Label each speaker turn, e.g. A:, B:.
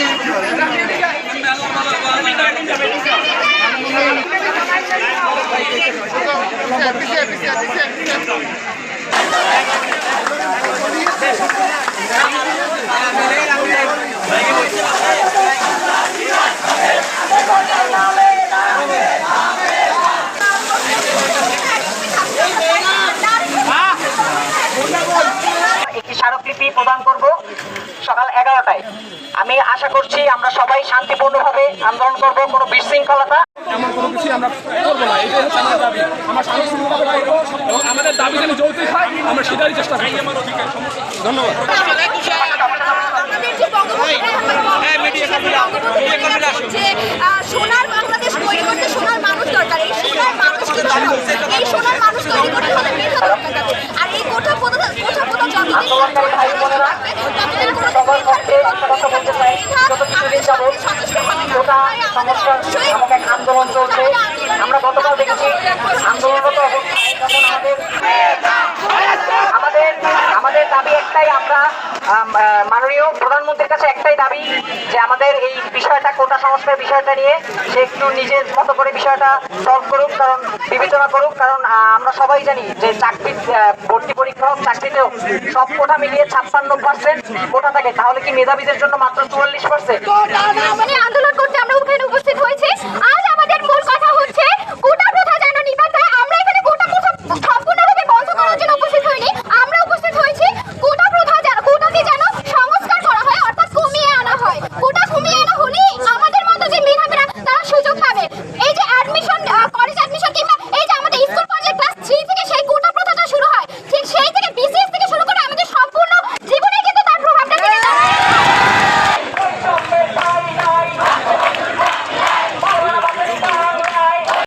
A: একটি সকাল এগারোটায়। আমি আশা করছি আমরা সবাই শান্তিপূর্ণভাবে আন্দোলন করব কোনো বিশৃঙ্খলতা।
B: এমন কোনো কিছু আমরা করব না এটাই হচ্ছে আমাদের দাবি। আমরা এবং আমাদের দাবি যেন যৌক্তিক হয় আমরা সেটারই চেষ্টা করি ধন্যবাদ।
C: সোনার
A: আন্দোলন চলছে আমরা গতকাল দেখেছি আমাদের আমাদের দাবি একটাই আমরা মাননীয় প্রধানমন্ত্রীর কাছে একটাই দাবি যে আমাদের এই বিষয়টা কোটা সংস্কার বিষয়টা নিয়ে সে একটু নিজের মতো করে বিষয়টা সলভ করুক কারণ বিবেচনা করুক কারণ আমরা সবাই জানি যে চাকরি ভর্তি পরীক্ষা হোক চাকরিতেও। সব কোটা মিলিয়ে ছাপ্পান্ন পার্সেন্ট কোটা থাকে। তাহলে কি মেধাবীদের জন্য মাত্র চুয়াল্লিশ পার্সেন্ট